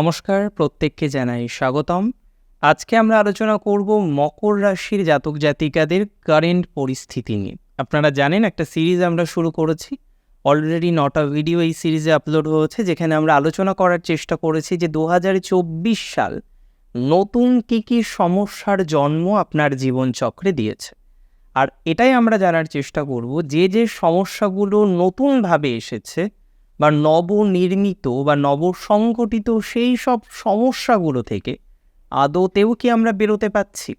নমস্কার, প্রত্যেককে জানাই স্বাগতম। আজকে আমরা আলোচনা করব মকর রাশির জাতক জাতিকাদের কারেন্ট পরিস্থিতি নিয়ে। আপনারা জানেন একটা সিরিজ আমরা শুরু করেছি। অলরেডি নটা ভিডিও এই সিরিজে আপলোড হয়েছে, যেখানে আমরা আলোচনা করার চেষ্টা করেছি যে দু হাজার চব্বিশ সাল নতুন কী কী সমস্যার জন্ম আপনার জীবনচক্রে দিয়েছে। আর এটাই আমরা জানার চেষ্টা করব যে যে সমস্যাগুলো নতুনভাবে এসেছে বা নবনির্মিত বা নবসংগঠিত সেই সব সমস্যাগুলো থেকে আদতেও কি আমরা বেরোতে পাচ্ছি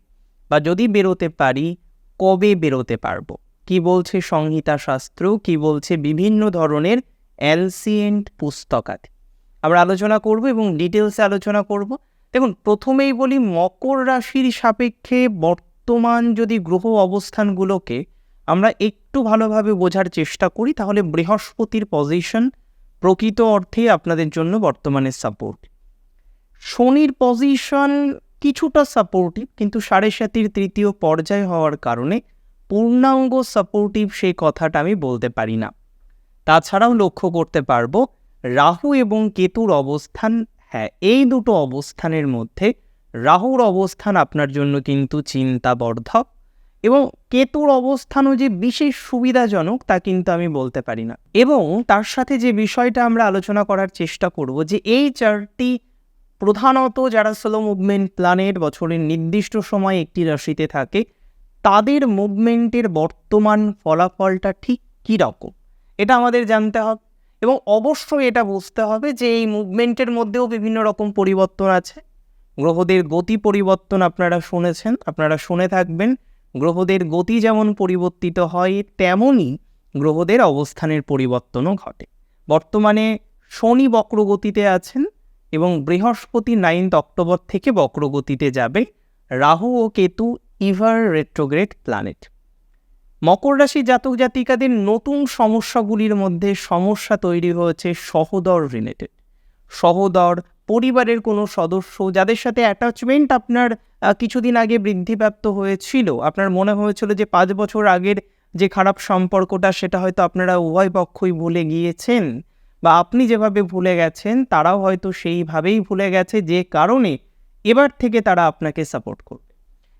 বা যদি বেরোতে পারি, কবে বেরোতে পারব? কি বলছে সংহিতা শাস্ত্র? কি বলছে বিভিন্ন ধরনের অ্যালসিয়েন্ট পুস্তকাতে আমরা আলোচনা করব এবং ডিটেলসে আলোচনা করব। দেখুন, প্রথমেই বলি, মকর রাশির সাপেক্ষে বর্তমান যদি গ্রহ অবস্থানগুলোকে আমরা একটু ভালোভাবে বোঝার চেষ্টা করি, তাহলে বৃহস্পতির পজিশন প্রকৃত অর্থে আপনাদের জন্য বর্তমানে সাপোর্ট শনির পজিশন কিছুটা সাপোর্টিভ কিন্তু সাড়ে সাতির তৃতীয় পর্যায় হওয়ার কারণে পূর্ণাঙ্গ সাপোর্টিভ সেই কথাটা আমি বলতে পারি না। তাছাড়াও লক্ষ্য করতে পারব, রাহু এবং কেতুর অবস্থান হ্যাঁ এই দুটো অবস্থানের মধ্যে রাহুর অবস্থান আপনার জন্য কিন্তু চিন্তাবর্ধক। এবং কেতুর অবস্থানও যে বিশেষ সুবিধাজনক তা কিন্তু আমি বলতে পারি না। এবং তার সাথে যে বিষয়টা আমরা আলোচনা করার চেষ্টা করব যে এই চারটি প্রধানত যারা স্লো মুভমেন্ট প্ল্যানেট বছরের নির্দিষ্ট সময় একটি রাশিতে থাকে, তাদের মুভমেন্টের বর্তমান ফলাফলটা ঠিক কী রকম এটা আমাদের জানতে হবে। এবং অবশ্যই এটা বুঝতে হবে যে এই মুভমেন্টের মধ্যেও বিভিন্ন রকম পরিবর্তন আছে। গ্রহদের গতি পরিবর্তন আপনারা শুনেছেন, আপনারা শুনে থাকবেন। গ্রহদের গতি যেমন পরিবর্তিত হয়, তেমনই গ্রহদের অবস্থানের পরিবর্তনও ঘটে। বর্তমানে শনি বক্রগতিতে আছেন এবং বৃহস্পতি নাইন্থ অক্টোবর থেকে বক্রগতিতে যাবে রাহু ও কেতু ইভার রেট্রোগ্রেড প্ল্যানেট। মকর রাশি জাতক জাতিকাদের নতুন সমস্যাগুলির মধ্যে সমস্যা তৈরি হয়েছে সহদর রিলেটেড সহদর পরিবারের কোনো সদস্য যাদের সাথে অ্যাটাচমেন্ট আপনার কিছুদিন আগে বৃদ্ধিপ্রাপ্ত হয়েছিল। আপনার মনে হয়েছিল যে পাঁচ বছর আগের যে খারাপ সম্পর্কটা, সেটা হয়তো আপনারা উভয় পক্ষই ভুলে গিয়েছেন বা আপনি যেভাবে ভুলে গেছেন, তারাও হয়তো সেইভাবেই ভুলে গেছে যে কারণে এবার থেকে তারা আপনাকে সাপোর্ট করবে।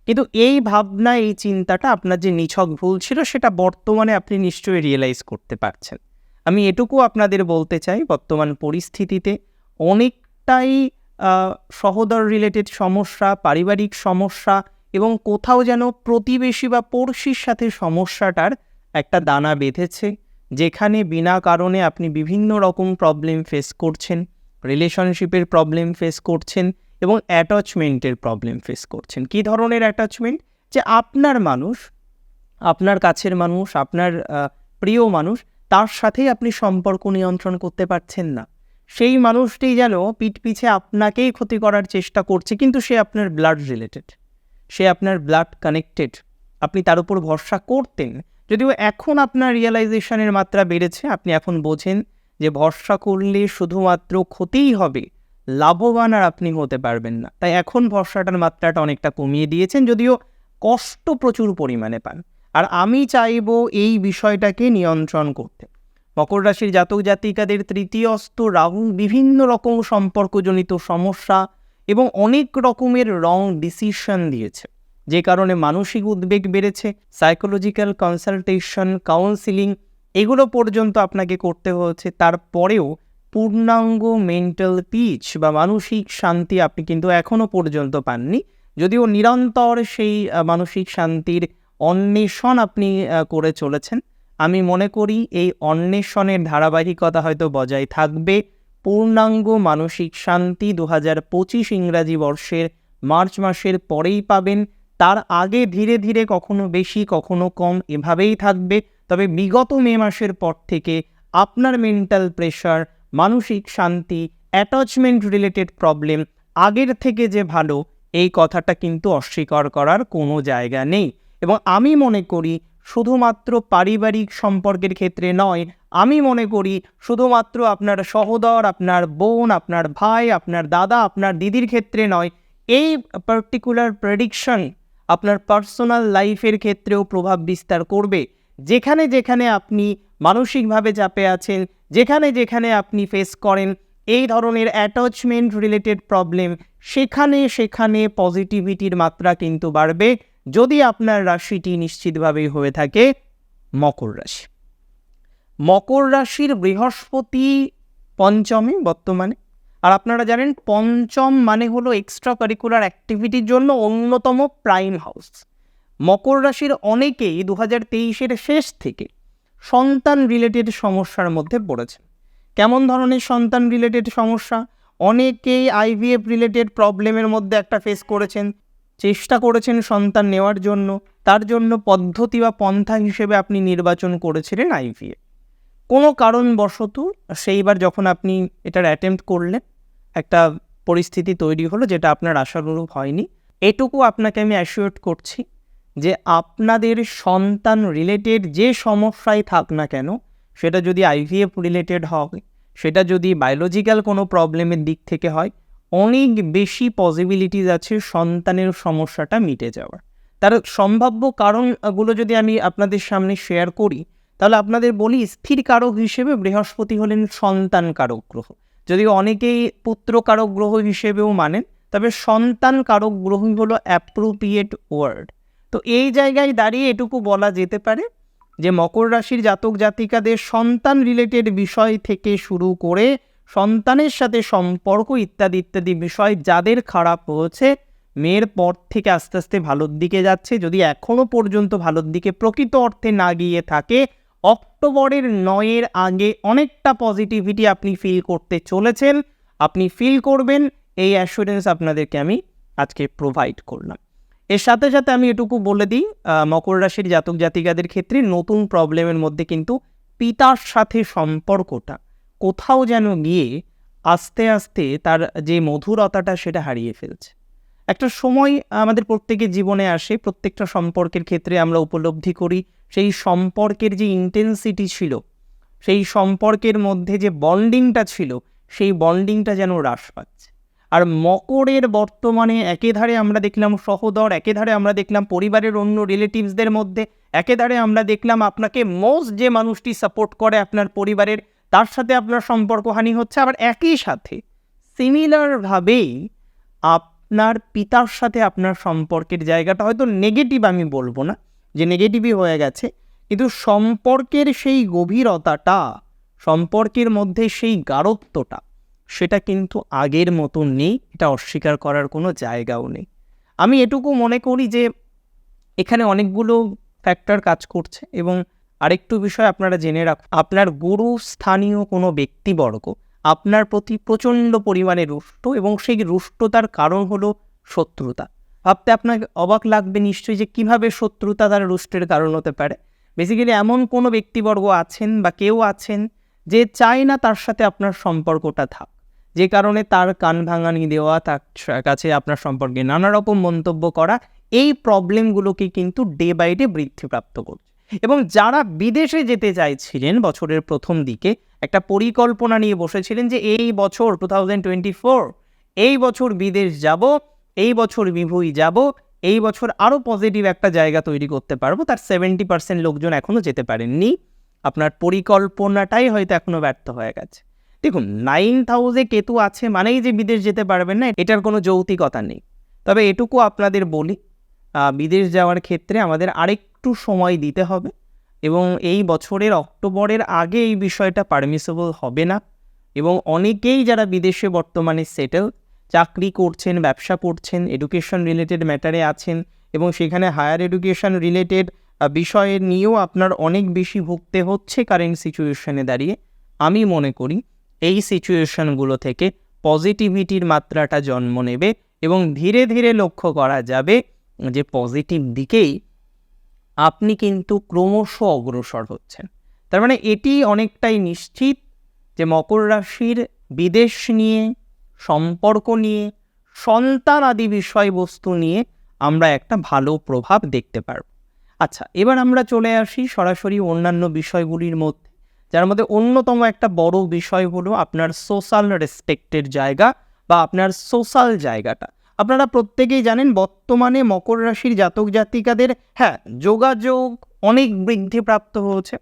কিন্তু এই ভাবনা, এই চিন্তাটা আপনার যে নিছক ভুল ছিল, সেটা বর্তমানে আপনি নিশ্চয়ই রিয়েলাইজ করতে পারছেন। আমি এটুকু আপনাদের বলতে চাই, বর্তমান পরিস্থিতিতে অনেকটাই সহদর রিলেটেড সমস্যা, পারিবারিক সমস্যা এবং কোথাও যেন প্রতিবেশী বা পড়শির সাথে সমস্যাটার একটা দানা বেঁধেছে, যেখানে বিনা কারণে আপনি বিভিন্ন রকম প্রবলেম ফেস করছেন রিলেশনশিপের প্রবলেম ফেস করছেন এবং অ্যাটাচমেন্টের প্রবলেম ফেস করছেন। কি ধরনের অ্যাটাচমেন্ট যে আপনার মানুষ, আপনার কাছের মানুষ, আপনার প্রিয় মানুষ, তার সাথেই আপনি সম্পর্ক নিয়ন্ত্রণ করতে পারছেন না। সেই মানুষটি যেন পিঠ পিছে আপনাকেই ক্ষতি করার চেষ্টা করছে, কিন্তু সে আপনার ব্লাড রিলেটেড সে আপনার ব্লাড কানেক্টেড আপনি তার উপর ভরসা করতেন। যদিও এখন আপনার রিয়েলাইজেশনের মাত্রা বেড়েছে, আপনি এখন বোঝেন যে ভরসা করলে শুধুমাত্র ক্ষতিই হবে, লাভবান আর আপনি হতে পারবেন না। তাই এখন ভরসাটার মাত্রাটা অনেকটা কমিয়ে দিয়েছেন, যদিও কষ্ট প্রচুর পরিমাণে পান। আর আমি চাইব এই বিষয়টাকে নিয়ন্ত্রণ করতে। মকর রাশির জাতক জাতিকাদের তৃতীয় অস্ত রাহু বিভিন্ন রকম সম্পর্কজনিত সমস্যা এবং অনেক রকমের রং ডিসিশন দিয়েছে। যে কারণে মানসিক উদ্বেগ বেড়েছে সাইকোলজিক্যাল কনসালটেশন কাউন্সিলিং এগুলো পর্যন্ত আপনাকে করতে হয়েছে। তারপরেও পূর্ণাঙ্গ মেন্টাল পিচ বা মানসিক শান্তি আপনি কিন্তু এখনও পর্যন্ত পাননি। যদিও নিরন্তর সেই মানসিক শান্তির অন্বেষণ আপনি করে চলেছেন। আমি মনে করি এই অন্বেষণের ধারাবাহিকতা হয়তো বজায় থাকবে। পূর্ণাঙ্গ মানসিক শান্তি দু হাজার পঁচিশ ইংরাজি বর্ষের মার্চ মাসের পরেই পাবেন। তার আগে ধীরে ধীরে কখনো বেশি, কখনো কম এভাবেই থাকবে। তবে বিগত মে মাসের পর থেকে আপনার মেন্টাল প্রেশার, মানসিক শান্তি, অ্যাটাচমেন্ট রিলেটেড প্রবলেম আগের থেকে যে ভালো, এই কথাটা কিন্তু অস্বীকার করার কোনো জায়গা নেই। এবং আমি মনে করি শুধুমাত্র পারিবারিক সম্পর্কের ক্ষেত্রে নয়, আমি মনে করি শুধুমাত্র আপনার সহোদর, আপনার বোন, আপনার ভাই, আপনার দাদা, আপনার দিদির ক্ষেত্রে নয়, এই পার্টিকুলার প্রেডিকশন আপনার পার্সোনাল লাইফের ক্ষেত্রেও প্রভাব বিস্তার করবে। যেখানে যেখানে আপনি মানসিকভাবে চাপে আছেন, যেখানে যেখানে আপনি ফেস করেন, এই ধরনের অ্যাটাচমেন্ট রিলেটেড প্রবলেম সেখানে সেখানে পজিটিভিটির মাত্রা কিন্তু বাড়বে। যদি আপনার রাশিটি নিশ্চিতভাবেই হয়ে থাকে মকর রাশি। মকর রাশির বৃহস্পতি পঞ্চমে বর্তমানে। আর আপনারা জানেন পঞ্চম মানে হলো এক্সট্রা কারিকুলার অ্যাক্টিভিটির জন্য অন্যতম প্রাইম হাউস মকর রাশির অনেকেই দু হাজার তেইশের শেষ থেকে সন্তান রিলেটেড সমস্যার মধ্যে পড়েছেন। কেমন ধরনের সন্তান রিলেটেড সমস্যা? অনেকেই আইভিএফ রিলেটেড প্রবলেমের মধ্যে একটা ফেস করেছেন। চেষ্টা করেছেন সন্তান নেওয়ার জন্য, তার জন্য পদ্ধতি বা পন্থা হিসেবে আপনি নির্বাচন করেছিলেন আইভিএফ কোনো কারণবশত সেইবার যখন আপনি এটার অ্যাটেম্প্ট করলেন, একটা পরিস্থিতি তৈরি হলো যেটা আপনার আশানুরূপ হয়নি। এটুকু আপনাকে আমি অ্যাসিওর করছি যে আপনাদের সন্তান রিলেটেড যে সমস্যাই থাক না কেন, সেটা যদি আইভিএফ রিলেটেড হয়, সেটা যদি বায়োলজিক্যাল কোনো প্রবলেমের দিক থেকে হয় অনেক বেশি পসিবিলিটিস আছে সন্তানের সমস্যাটা মিটে যাওয়ার। তার সম্ভাব্য কারণগুলো যদি আমি আপনাদের সামনে শেয়ার করি, তাহলে আপনাদের বলি স্থির কারক হিসেবে বৃহস্পতি হলেন সন্তান কারক গ্রহ। যদিও অনেকেই পুত্র কারক গ্রহ হিসেবেও মানেন, তবে সন্তান কারক গ্রহই হলো অ্যাপ্রোপ্রিয়েট ওয়ার্ড তো এই জায়গায় দাঁড়িয়ে এটুকু বলা যেতে পারে যে মকর রাশির জাতক জাতিকাদের সন্তান রিলেটেড বিষয় থেকে শুরু করে সন্তানের সাথে সম্পর্ক ইত্যাদি ইত্যাদি বিষয় যাদের খারাপ হয়েছে, মেয়ের পর থেকে আস্তে আস্তে ভালোর দিকে যাচ্ছে। যদি এখনও পর্যন্ত ভালোর দিকে প্রকৃত অর্থে না গিয়ে থাকে, অক্টোবরের নয়ের আগে অনেকটা পজিটিভিটি আপনি ফিল করতে চলেছেন। আপনি ফিল করবেন, এই অ্যাসুরেন্স আপনাদেরকে আমি আজকে প্রোভাইড করলাম। এর সাথে সাথে আমি এটুকু বলে দিই মকর রাশির জাতক জাতিকাদের ক্ষেত্রে নতুন প্রবলেমের মধ্যে কিন্তু পিতার সাথে সম্পর্কটা কোথাও যেন গিয়ে আস্তে আস্তে তার যে মধুরতাটা সেটা হারিয়ে ফেলছে। একটা সময় আমাদের প্রত্যেকের জীবনে আসে, প্রত্যেকটা সম্পর্কের ক্ষেত্রে আমরা উপলব্ধি করি, সেই সম্পর্কের যে ইন্টেন্সিটি ছিল, সেই সম্পর্কের মধ্যে যে বন্ডিংটা ছিল, সেই বন্ডিংটা যেন হ্রাস পাচ্ছে। আর মকরের বর্তমানে একেধারে আমরা দেখলাম সহদর একেধারে আমরা দেখলাম পরিবারের অন্য রিলেটিভসদের মধ্যে একেধারে আমরা দেখলাম আপনাকে মোস্ট যে মানুষটি সাপোর্ট করে আপনার পরিবারের তার সাথে আপনার সম্পর্কহানি হচ্ছে, আবার একই সাথে সিমিলারভাবেই আপনার পিতার সাথে আপনার সম্পর্কের জায়গাটা হয়তো নেগেটিভ আমি বলব না, যে নেগেটিভই হয়ে গেছে, কিন্তু সম্পর্কের সেই গভীরতাটা, সম্পর্কের মধ্যে সেই গাঢ়ত্বটা সেটা কিন্তু আগের মতো নেই, এটা অস্বীকার করার কোনো জায়গাও নেই। আমি এটুকু মনে করি যে এখানে অনেকগুলো ফ্যাক্টর কাজ করছে এবং আরেকটু বিষয় আপনারা জেনে রাখুন, আপনার গুরু স্থানীয় কোনো ব্যক্তিবর্গ আপনার প্রতি প্রচণ্ড পরিমাণে রুষ্ট এবং সেই রুষ্টতার কারণ হলো শত্রুতা। ভাবতে আপনাকে অবাক লাগবে নিশ্চয়ই যে কীভাবে শত্রুতা তার রুষ্টের কারণ হতে পারে। বেসিক্যালি এমন কোনো ব্যক্তিবর্গ আছেন বা কেউ আছেন যে চায় না তার সাথে আপনার সম্পর্কটা থাক। যে কারণে তার কান ভাঙানি দেওয়া, তার কাছে আপনার সম্পর্কে নানা রকম মন্তব্য করা, এই প্রবলেমগুলোকে কিন্তু ডে বাই ডে বৃদ্ধিপ্রাপ্ত করছে। এবং যারা বিদেশে যেতে চাইছিলেন বছরের প্রথম দিকে, একটা পরিকল্পনা নিয়ে বসেছিলেন যে এই বছর টু থাউজেন্ড টোয়েন্টি ফোর এই বছর বিদেশ যাব, এই বছর বিভুই যাব, এই বছর আরও পজিটিভ একটা জায়গা তৈরি করতে পারব। তার সেভেন্টি পার্সেন্ট লোকজন এখনও যেতে পারেননি। আপনার পরিকল্পনাটাই হয়তো এখনও ব্যর্থ হয়ে গেছে। দেখুন নাইন হাউসে কেতু আছে মানেই যে বিদেশ যেতে পারবেন না, এটার কোনো যৌতিকতা নেই। তবে এটুকু আপনাদের বলি বিদেশ যাওয়ার ক্ষেত্রে আমাদের আরেকটু সময় দিতে হবে এবং এই বছরের অক্টোবরের আগে এই বিষয়টা পারমিসেবল হবে না এবং অনেকেই যারা বিদেশে বর্তমানে সেটেল চাকরি করছেন, ব্যবসা করছেন এডুকেশন রিলেটেড ম্যাটারে আছেন এবং সেখানে হায়ার এডুকেশন রিলেটেড বিষয় নিয়েও আপনার অনেক বেশি ভুগতে হচ্ছে কারেন্ট সিচুয়েশনে দাঁড়িয়ে, আমি মনে করি এই সিচুয়েশনগুলো থেকে পজিটিভিটির মাত্রাটা জন্ম নেবে এবং ধীরে ধীরে লক্ষ্য করা যাবে যে পজিটিভ দিকেই আপনি কিন্তু ক্রমশ অগ্রসর হচ্ছেন। তার মানে এটি অনেকটাই নিশ্চিত যে মকর রাশির বিদেশ নিয়ে, সম্পর্ক নিয়ে, সন্তান আদি বিষয়বস্তু নিয়ে আমরা একটা ভালো প্রভাব দেখতে পারব। আচ্ছা এবার আমরা চলে আসি সরাসরি অন্যান্য বিষয়গুলির মধ্যে। যার মধ্যে অন্যতম একটা বড় বিষয় হলো আপনার সোশ্যাল রেসপেক্টের জায়গা বা আপনার সোশ্যাল জায়গাটা। আপনারা প্রত্যেকেই জানেন বর্তমানে মকর রাশির জাতক জাতিকাদের হ্যাঁ যোগাযোগ অনেক বৃদ্ধিপ্রাপ্ত হয়েছে।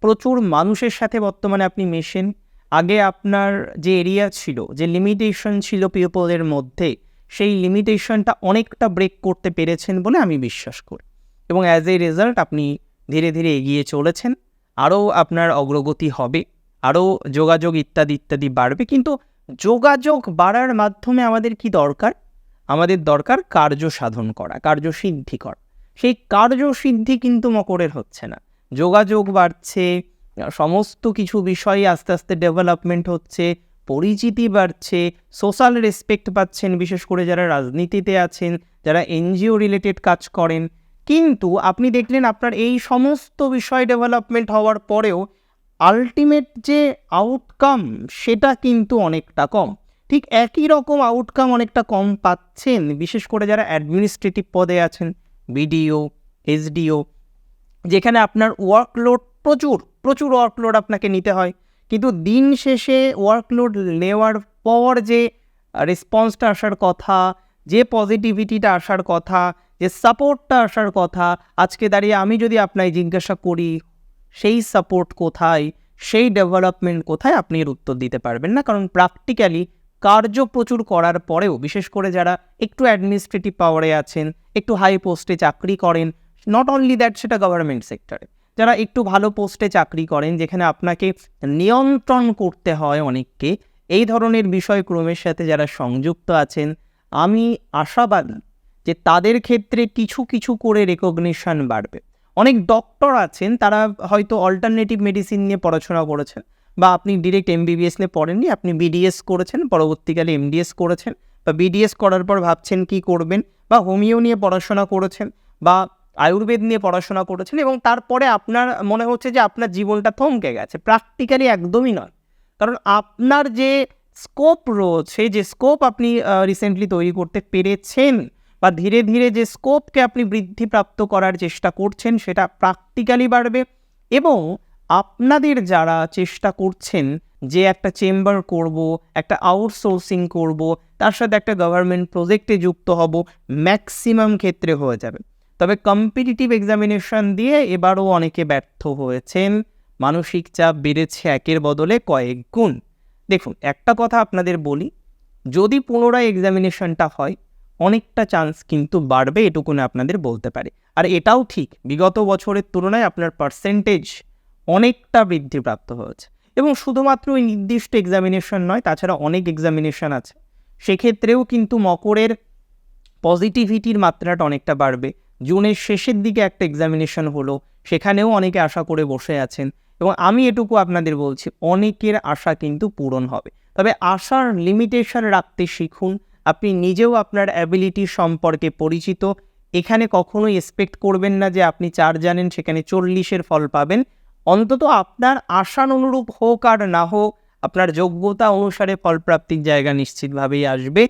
প্রচুর মানুষের সাথে বর্তমানে আপনি মেশেন। আগে আপনার যে এরিয়া ছিল, যে লিমিটেশন ছিল পিপলের মধ্যে, সেই লিমিটেশনটা অনেকটা ব্রেক করতে পেরেছেন বলে আমি বিশ্বাস করি। এবং অ্যাজ এ রেজাল্ট আপনি ধীরে ধীরে এগিয়ে চলেছেন। আরও আপনার অগ্রগতি হবে আরও যোগাযোগ ইত্যাদি ইত্যাদি বাড়বে। কিন্তু যোগাযোগ বাড়ার মাধ্যমে আমাদের কি দরকার? আমাদের দরকার কার্য সাধন করা কার্যসিদ্ধি করা। সেই কার্যসিদ্ধি কিন্তু মকরের হচ্ছে না। যোগাযোগ বাড়ছে, সমস্ত কিছু বিষয়ে আস্তে আস্তে ডেভেলপমেন্ট হচ্ছে, পরিচিতি বাড়ছে সোশ্যাল রেসপেক্ট পাচ্ছেন, বিশেষ করে যারা রাজনীতিতে আছেন, যারা এনজিও রিলেটেড কাজ করেন। কিন্তু আপনি দেখলেন আপনার এই সমস্ত বিষয় ডেভেলপমেন্ট হওয়ার পরেও আলটিমেট যে আউটকাম সেটা কিন্তু অনেকটা কম। ঠিক একই রকম আউটকাম অনেকটা কম পাচ্ছেন, বিশেষ করে যারা অ্যাডমিনিস্ট্রেটিভ পদে আছেন বিডিও এসডিও যেখানে আপনার ওয়ার্কলোড প্রচুর প্রচুর ওয়ার্কলোড আপনাকে নিতে হয়। কিন্তু দিন শেষে ওয়ার্কলোড নেওয়ার পর যে রেসপন্সটা আসার কথা, যে পজিটিভিটিটা আসার কথা, যে সাপোর্টটা আসার কথা, আজকে দাঁড়িয়ে আমি যদি আপনাকে জিজ্ঞাসা করি, সেই সাপোর্ট কোথায়, সেই ডেভেলপমেন্ট কোথায় আপনি এর উত্তর দিতে পারবেন না। কারণ প্র্যাকটিক্যালি কার্য প্রচুর করার পরেও, বিশেষ করে যারা একটু অ্যাডমিনিস্ট্রেটিভ পাওয়ারে আছেন, একটু হাই পোস্টে চাকরি করেন নট অনলি দ্যাট সেটা গভর্নমেন্ট সেক্টরে যারা একটু ভালো পোস্টে চাকরি করেন, যেখানে আপনাকে নিয়ন্ত্রণ করতে হয় অনেককে, এই ধরনের বিষয়ক্রমের সাথে যারা সংযুক্ত আছেন, আমি আশাবাদী যে তাদের ক্ষেত্রে কিছু কিছু করে রেকগনিশন বাড়বে। অনেক ডক্টর আছেন, তারা হয়তো অল্টারনেটিভ মেডিসিন নিয়ে পড়াশোনা করেছেন। বা আপনি ডিরেক্ট এমবিবিএস নিয়ে পড়েননি, আপনি বিডিএস করেছেন, পরবর্তীকালে এমডিএস করেছেন বা বিডিএস করার পর ভাবছেন কি করবেন বা হোমিও নিয়ে পড়াশোনা করেছেন বা আয়ুর্বেদ নিয়ে পড়াশোনা করেছেন এবং তারপরে আপনার মনে হচ্ছে যে আপনার জীবনটা থমকে গেছে। প্র্যাকটিক্যালি একদমই নয়। কারণ আপনার যে স্কোপ রয়েছে, যে স্কোপ আপনি রিসেন্টলি তৈরি করতে পেরেছেন বা ধীরে ধীরে যে স্কোপকে আপনি বৃদ্ধিপ্রাপ্ত করার চেষ্টা করছেন, সেটা প্র্যাকটিক্যালি বাড়বে এবং আপনাদের যারা চেষ্টা করছেন যে একটা চেম্বার করব, একটা আউটসোর্সিং করব, তার সাথে একটা গভর্নমেন্ট প্রজেক্টে যুক্ত হব ম্যাক্সিমাম ক্ষেত্রে হয়ে যাবে। তবে কম্পিটিটিভ এক্সামিনেশন দিয়ে এবারও অনেকে ব্যর্থ হয়েছেন। মানসিক চাপ বেড়েছে একের বদলে কয়েক গুণ। দেখুন, একটা কথা আপনাদের বলি, যদি পুনরায় এক্সামিনেশনটা হয়, অনেকটা চান্স কিন্তু বাড়বে এটুকুনে আপনাদের বলতে পারে। আর এটাও ঠিক, বিগত বছরের তুলনায় আপনার পার্সেন্টেজ অনেকটা বৃদ্ধিপ্রাপ্ত হয়েছে। এবং শুধুমাত্র ওই নির্দিষ্ট এক্সামিনেশন নয়, তাছাড়া অনেক এক্সামিনেশন আছে। সেক্ষেত্রেও কিন্তু মকরের পজিটিভিটির মাত্রাটা অনেকটা বাড়বে। জুনের শেষের দিকে একটা এক্সামিনেশন হলো, সেখানেও অনেকে আশা করে বসে আছেন। এবং আমি এটুকু আপনাদের বলছি, অনেকের আশা কিন্তু পূরণ হবে। তবে আশার লিমিটেশন রাখতে শিখুন, আপনি নিজেও আপনার অ্যাবিলিটি সম্পর্কে পরিচিত। এখানে কখনোই এক্সপেক্ট করবেন না যে আপনি চার জানেন, সেখানে চল্লিশের ফল পাবেন। অন্তত আপনার আশার অনুরূপ হোক আর না হোক, আপনার যোগ্যতা অনুসারে ফলপ্রাপ্তির জায়গা নিশ্চিতভাবেই আসবে,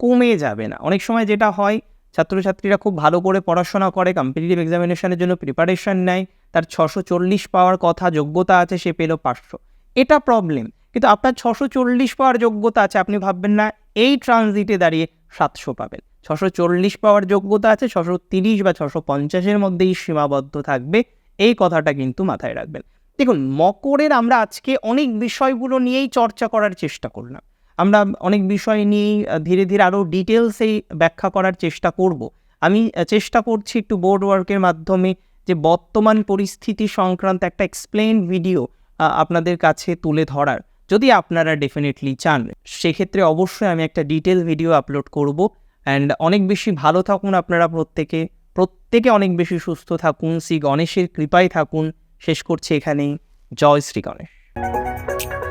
কমে যাবে না। অনেক সময় যেটা হয়, ছাত্রছাত্রীরা খুব ভালো করে পড়াশোনা করে কম্পিটিটিভ এক্সামিনেশনের জন্য প্রিপারেশন নেয়, তার ছশো চল্লিশ পাওয়ার কথা যোগ্যতা আছে, সে পেল পাঁচশো। এটা প্রবলেম কিন্তু আপনার ছশো চল্লিশ পাওয়ার যোগ্যতা আছে, আপনি ভাববেন না, এই ট্রানজিটে দাঁড়িয়ে সাতশো পাবেন। ছশো চল্লিশ পাওয়ার যোগ্যতা আছে, ছশো তিরিশ বা ছশো পঞ্চাশের মধ্যেই সীমাবদ্ধ থাকবে এই কথাটা কিন্তু মাথায় রাখবেন। দেখুন, মকরের আমরা আজকে অনেক বিষয়গুলো নিয়েই চর্চা করার চেষ্টা করলাম। আমরা অনেক বিষয় নিয়েই ধীরে ধীরে আরও ডিটেলসেই ব্যাখ্যা করার চেষ্টা করব। আমি চেষ্টা করছি একটু বোর্ড ওয়ার্কের মাধ্যমে যে বর্তমান পরিস্থিতি সংক্রান্ত একটা এক্সপ্লেন ভিডিও আপনাদের কাছে তুলে ধরার। যদি আপনারা ডেফিনেটলি চান, সেক্ষেত্রে অবশ্যই আমি একটা ডিটেল ভিডিও আপলোড করব। অ্যান্ড অনেক বেশি ভালো থাকুন আপনারা প্রত্যেকে। প্রত্যেকে অনেক বেশি সুস্থ থাকুন। শ্রী গণেশের কৃপায় থাকুন। শেষ করছি এখানেই। জয় শ্রী গণেশ।